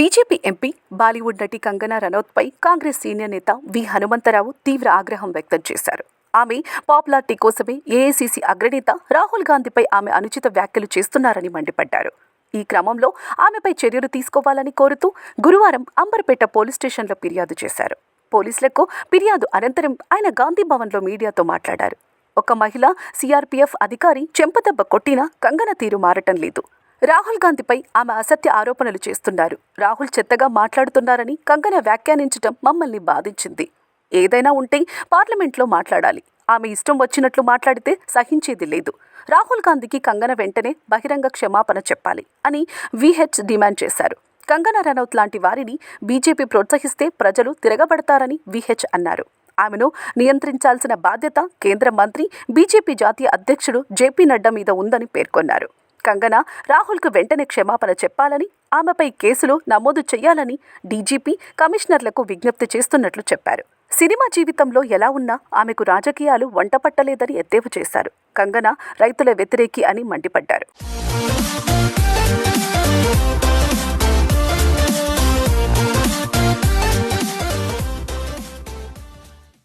BJP MP Bollywood నటి Kangana రనౌత్పై Congress senior నేత వి హనుమంతరావు తీవ్ర ఆగ్రహం వ్యక్తం చేశారు. ఆమె పాపులారిటీ కోసమే ఏఐసీసీ అగ్రనేత రాహుల్ గాంధీపై ఆమె అనుచిత వ్యాఖ్యలు చేస్తున్నారని మండిపడ్డారు. ఈ క్రమంలో ఆమెపై చర్యలు తీసుకోవాలని కోరుతూ గురువారం అంబర్పేట పోలీస్ స్టేషన్లో ఫిర్యాదు చేశారు. పోలీసులకు ఫిర్యాదు అనంతరం ఆయన గాంధీ భవన్లో మీడియాతో మాట్లాడారు. ఒక మహిళ సిఆర్పీఎఫ్ అధికారి చెంపదెబ్బ కొట్టినా కంగన తీరు మారటం లేదు. రాహుల్ గాంధీపై ఆమె అసత్య ఆరోపణలు చేస్తున్నారు. రాహుల్ చెత్తగా మాట్లాడుతున్నారని కంగన వ్యాఖ్యానించటం మమ్మల్ని బాధించింది. ఏదైనా ఉంటే పార్లమెంట్లో మాట్లాడాలి. ఆమె ఇష్టం వచ్చినట్లు మాట్లాడితే సహించేది లేదు. రాహుల్ గాంధీకి కంగన వెంటనే బహిరంగ క్షమాపణ చెప్పాలి అని విహెచ్ డిమాండ్ చేశారు. కంగనా రనౌత్ లాంటి వారిని బీజేపీ ప్రోత్సహిస్తే ప్రజలు తిరగబడతారని విహెచ్ అన్నారు. ఆమెను నియంత్రించాల్సిన బాధ్యత కేంద్ర మంత్రి బీజేపీ జాతీయ అధ్యక్షుడు జేపీ నడ్డా మీద ఉందని పేర్కొన్నారు. కంగనా రాహుల్కు వెంటనే క్షమాపణ చెప్పాలని ఆమెపై కేసులు నమోదు చేయాలని డీజీపీ కమిషనర్లకు విజ్ఞప్తి చేస్తున్నట్లు చెప్పారు. సినిమా జీవితంలో ఎలా ఉన్నా ఆమెకు రాజకీయాలు వంటపట్టలేదని ఎద్దేవా చేశారు. కంగన రైతుల వ్యతిరేకి అని మండిపడ్డారు.